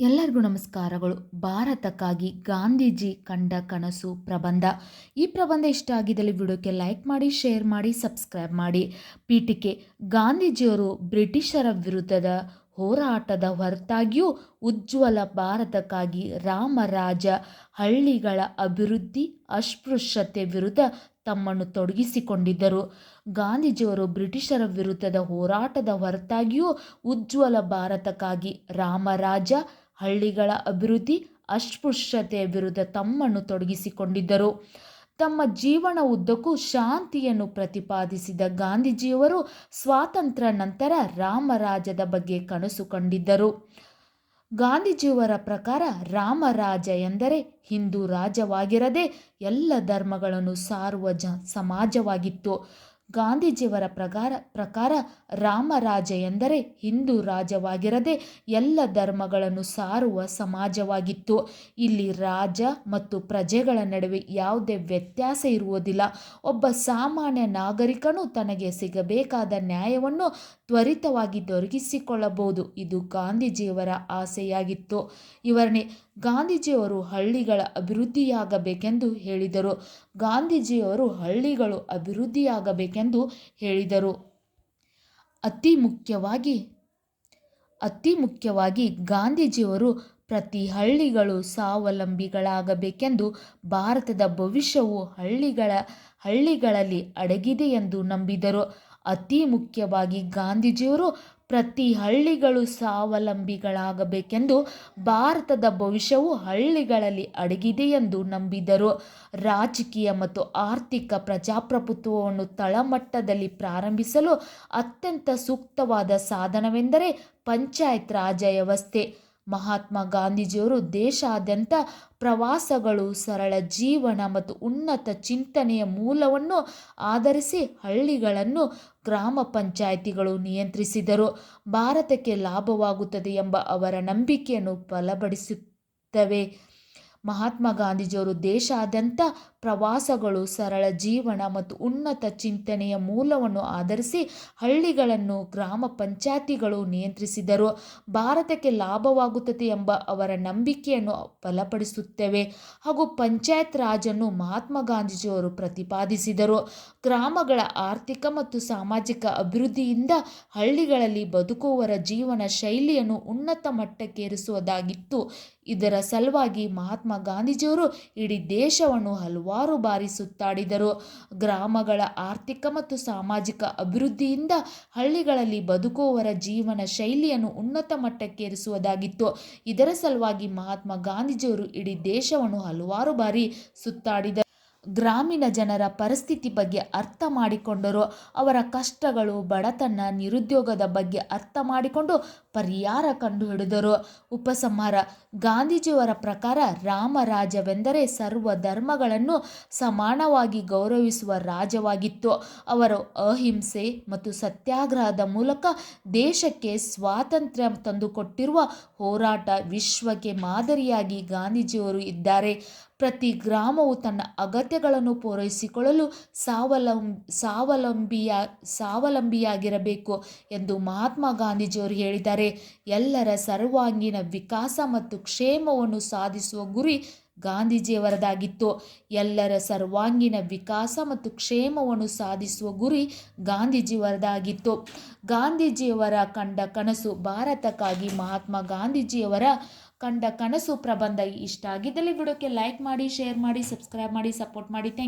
ಎಲ್ಲರಿಗೂ ನಮಸ್ಕಾರಗಳು. ಭಾರತಕ್ಕಾಗಿ ಗಾಂಧೀಜಿ ಕಂಡ ಕನಸು ಪ್ರಬಂಧ. ಈ ಪ್ರಬಂಧ ಇಷ್ಟ ಆಗಿದ್ದಲ್ಲಿ ವಿಡಿಯೋಕ್ಕೆ ಲೈಕ್ ಮಾಡಿ, ಶೇರ್ ಮಾಡಿ, ಸಬ್ಸ್ಕ್ರೈಬ್ ಮಾಡಿ. ಪೀಠಿಕೆ ಗಾಂಧೀಜಿಯವರು ಬ್ರಿಟಿಷರ ವಿರುದ್ಧದ ಹೋರಾಟದ ಹೊರತಾಗಿಯೂ ಉಜ್ವಲ ಭಾರತಕ್ಕಾಗಿ ರಾಮರಾಜ ಹಳ್ಳಿಗಳ ಅಭಿವೃದ್ಧಿ, ಅಸ್ಪೃಶ್ಯತೆ ವಿರುದ್ಧ ತಮ್ಮನ್ನು ತೊಡಗಿಸಿಕೊಂಡಿದ್ದರು. ಗಾಂಧೀಜಿಯವರು ಬ್ರಿಟಿಷರ ವಿರುದ್ಧದ ಹೋರಾಟದ ಹೊರತಾಗಿಯೂ ಉಜ್ವಲ ಭಾರತಕ್ಕಾಗಿ ರಾಮರಾಜ ಹಳ್ಳಿಗಳ ಅಭಿವೃದ್ಧಿ ಅಸ್ಪೃಶ್ಯತೆಯ ವಿರುದ್ಧ ತಮ್ಮನ್ನು ತೊಡಗಿಸಿಕೊಂಡಿದ್ದರು. ತಮ್ಮ ಜೀವನ ಉದ್ದಕ್ಕೂ ಶಾಂತಿಯನ್ನು ಪ್ರತಿಪಾದಿಸಿದ ಗಾಂಧೀಜಿಯವರು ಸ್ವಾತಂತ್ರ್ಯ ನಂತರ ರಾಮರಾಜದ ಬಗ್ಗೆ ಕನಸು ಕಂಡಿದ್ದರು. ಗಾಂಧೀಜಿಯವರ ಪ್ರಕಾರ ರಾಮರಾಜ ಎಂದರೆ ಹಿಂದೂ ರಾಜವಾಗಿರದೆ ಎಲ್ಲ ಧರ್ಮಗಳನ್ನು ಸಾರುವ ಜ, ಸಮಾಜವಾಗಿತ್ತು. ಗಾಂಧೀಜಿಯವರ ಪ್ರಕಾರ ಪ್ರಕಾರ ರಾಮರಾಜ ಎಂದರೆ ಹಿಂದೂ ರಾಜವಾಗಿರದೆ ಎಲ್ಲ ಧರ್ಮಗಳನ್ನು ಸಾರುವ ಸಮಾಜವಾಗಿತ್ತು. ಇಲ್ಲಿ ರಾಜ ಮತ್ತು ಪ್ರಜೆಗಳ ನಡುವೆ ಯಾವುದೇ ವ್ಯತ್ಯಾಸ ಇರುವುದಿಲ್ಲ. ಒಬ್ಬ ಸಾಮಾನ್ಯ ನಾಗರಿಕನು ತನಗೆ ಸಿಗಬೇಕಾದ ನ್ಯಾಯವನ್ನು ತ್ವರಿತವಾಗಿ ದೊರಕಿಸಿಕೊಳ್ಳಬಹುದು. ಇದು ಗಾಂಧೀಜಿಯವರ ಆಸೆಯಾಗಿತ್ತು. ಇವರನ್ನೇ ಗಾಂಧೀಜಿಯವರು ಹಳ್ಳಿಗಳ ಅಭಿವೃದ್ಧಿಯಾಗಬೇಕೆಂದು ಹೇಳಿದರು. ಗಾಂಧೀಜಿಯವರು ಹಳ್ಳಿಗಳು ಅಭಿವೃದ್ಧಿಯಾಗಬೇಕೆಂದು ಹೇಳಿದರು. ಅತಿ ಮುಖ್ಯವಾಗಿ ಅತಿ ಮುಖ್ಯವಾಗಿ ಗಾಂಧೀಜಿಯವರು ಪ್ರತಿ ಹಳ್ಳಿಗಳು ಸ್ವಾವಲಂಬಿಗಳಾಗಬೇಕೆಂದು ಭಾರತದ ಭವಿಷ್ಯವು ಹಳ್ಳಿಗಳ, ಹಳ್ಳಿಗಳಲ್ಲಿ ಅಡಗಿದೆ ಎಂದು ನಂಬಿದರು. ಅತಿ ಮುಖ್ಯವಾಗಿ ಗಾಂಧೀಜಿಯವರು ಪ್ರತಿ ಹಳ್ಳಿಗಳು ಸ್ವಾವಲಂಬಿಗಳಾಗಬೇಕೆಂದು ಭಾರತದ ಭವಿಷ್ಯವು ಹಳ್ಳಿಗಳಲ್ಲಿ ಅಡಗಿದೆ ಎಂದು ನಂಬಿದರು. ರಾಜಕೀಯ ಮತ್ತು ಆರ್ಥಿಕ ಪ್ರಜಾಪ್ರಭುತ್ವವನ್ನು ತಳಮಟ್ಟದಲ್ಲಿ ಪ್ರಾರಂಭಿಸಲು ಅತ್ಯಂತ ಸೂಕ್ತವಾದ ಸಾಧನವೆಂದರೆ ಪಂಚಾಯತ್ ರಾಜ ವ್ಯವಸ್ಥೆ. ಮಹಾತ್ಮ ಗಾಂಧೀಜಿಯವರು ದೇಶಾದ್ಯಂತ ಪ್ರವಾಸಗಳು, ಸರಳ ಜೀವನ ಮತ್ತು ಉನ್ನತ ಚಿಂತನೆಯ ಮೂಲವನ್ನು ಆಧರಿಸಿ ಹಳ್ಳಿಗಳನ್ನು ಗ್ರಾಮ ಪಂಚಾಯಿತಿಗಳು ನಿಯಂತ್ರಿಸಿದರು. ಭಾರತಕ್ಕೆ ಲಾಭವಾಗುತ್ತದೆ ಎಂಬ ಅವರ ನಂಬಿಕೆಯನ್ನು ಬಲಪಡಿಸುತ್ತವೆ. ಮಹಾತ್ಮ ಗಾಂಧೀಜಿಯವರು ದೇಶಾದ್ಯಂತ ಪ್ರವಾಸಗಳು, ಸರಳ ಜೀವನ ಮತ್ತು ಉನ್ನತ ಚಿಂತನೆಯ ಮೂಲವನ್ನು ಆಧರಿಸಿ ಹಳ್ಳಿಗಳನ್ನು, ಗ್ರಾಮ ಪಂಚಾಯತಿಗಳು ನಿಯಂತ್ರಿಸಿದರು. ಭಾರತಕ್ಕೆ ಲಾಭವಾಗುತ್ತದೆ ಎಂಬ ಅವರ ನಂಬಿಕೆಯನ್ನು ಬಲಪಡಿಸುತ್ತೇವೆ ಹಾಗೂ ಪಂಚಾಯತ್ ರಾಜನ್ನು ಮಹಾತ್ಮ ಗಾಂಧೀಜಿಯವರು ಪ್ರತಿಪಾದಿಸಿದರು. ಗ್ರಾಮಗಳ ಆರ್ಥಿಕ ಮತ್ತು ಸಾಮಾಜಿಕ ಅಭಿವೃದ್ಧಿಯಿಂದ ಹಳ್ಳಿಗಳಲ್ಲಿ ಬದುಕುವವರ ಜೀವನ ಶೈಲಿಯನ್ನು ಉನ್ನತ ಮಟ್ಟಕ್ಕೇರಿಸುವುದಾಗಿತ್ತು. ಇದರ ಸಲುವಾಗಿ ಮಹಾತ್ಮ ಗಾಂಧೀಜಿಯವರು ಇಡೀ ದೇಶವನ್ನು ಹಲವಾರು ಬಾರಿ ಸುತ್ತಾಡಿದರು. ಗ್ರಾಮಗಳ ಆರ್ಥಿಕ ಮತ್ತು ಸಾಮಾಜಿಕ ಅಭಿವೃದ್ಧಿಯಿಂದ ಹಳ್ಳಿಗಳಲ್ಲಿ ಬದುಕುವವರ ಜೀವನ ಶೈಲಿಯನ್ನು ಉನ್ನತ ಮಟ್ಟಕ್ಕೇರಿಸುವುದಾಗಿತ್ತು ಇದರ ಸಲುವಾಗಿ ಮಹಾತ್ಮ ಗಾಂಧೀಜಿಯವರು ಇಡೀ ದೇಶವನ್ನು ಹಲವಾರು ಬಾರಿ ಸುತ್ತಾಡಿದರು ಗ್ರಾಮೀಣ ಜನರ ಪರಿಸ್ಥಿತಿ ಬಗ್ಗೆ ಅರ್ಥ ಮಾಡಿಕೊಂಡರು. ಅವರ ಕಷ್ಟಗಳು, ಬಡತನ, ನಿರುದ್ಯೋಗದ ಬಗ್ಗೆ ಅರ್ಥ ಮಾಡಿಕೊಂಡು ಪರಿಹಾರ ಕಂಡುಹಿಡಿದರು. ಉಪಸಂಹಾರ. ಗಾಂಧೀಜಿಯವರ ಪ್ರಕಾರ ರಾಮರಾಜ್ಯವೆಂದರೆ ಸರ್ವ ಧರ್ಮಗಳನ್ನು ಸಮಾನವಾಗಿ ಗೌರವಿಸುವ ರಾಜವಾಗಿತ್ತು. ಅವರು ಅಹಿಂಸೆ ಮತ್ತು ಸತ್ಯಾಗ್ರಹದ ಮೂಲಕ ದೇಶಕ್ಕೆ ಸ್ವಾತಂತ್ರ್ಯ ತಂದುಕೊಟ್ಟಿರುವ ಹೋರಾಟ ವಿಶ್ವಕ್ಕೆ ಮಾದರಿಯಾಗಿ ಗಾಂಧೀಜಿಯವರು ಇದ್ದಾರೆ. ಪ್ರತಿ ಗ್ರಾಮವು ತನ್ನ ಅಗತ್ಯಗಳನ್ನು ಪೂರೈಸಿಕೊಳ್ಳಲು ಸಾವಲಂ, ಸಾವಲಂಬಿಯ ಸ್ವಾವಲಂಬಿಯಾಗಿರಬೇಕು ಎಂದು ಮಹಾತ್ಮ ಗಾಂಧೀಜಿಯವರು ಹೇಳಿದ್ದಾರೆ. ಎಲ್ಲರ ಸರ್ವಾಂಗೀಣ ವಿಕಾಸ ಮತ್ತು ಕ್ಷೇಮವನ್ನು ಸಾಧಿಸುವ ಗುರಿ ಗಾಂಧೀಜಿಯವರದಾಗಿತ್ತು. ಎಲ್ಲರ ಸರ್ವಾಂಗೀಣ ವಿಕಾಸ ಮತ್ತು ಕ್ಷೇಮವನ್ನು ಸಾಧಿಸುವ ಗುರಿ ಗಾಂಧೀಜಿಯವರದಾಗಿತ್ತು. ಗಾಂಧೀಜಿಯವರ ಕಂಡ ಕನಸು ಭಾರತಕ್ಕಾಗಿ ಮಹಾತ್ಮ ಗಾಂಧೀಜಿಯವರ ಕಂಡ ಕನಸು ಪ್ರಬಂಧ ಇಷ್ಟ ಆಗಿದ್ದಲ್ಲಿ ವಿಡಿಯೋಕ್ಕೆ ಲೈಕ್ ಮಾಡಿ ಶೇರ್ ಮಾಡಿ ಸಬ್ಸ್ಕ್ರೈಬ್ ಮಾಡಿ ಸಪೋರ್ಟ್ ಮಾಡಿ. ಥ್ಯಾಂಕ್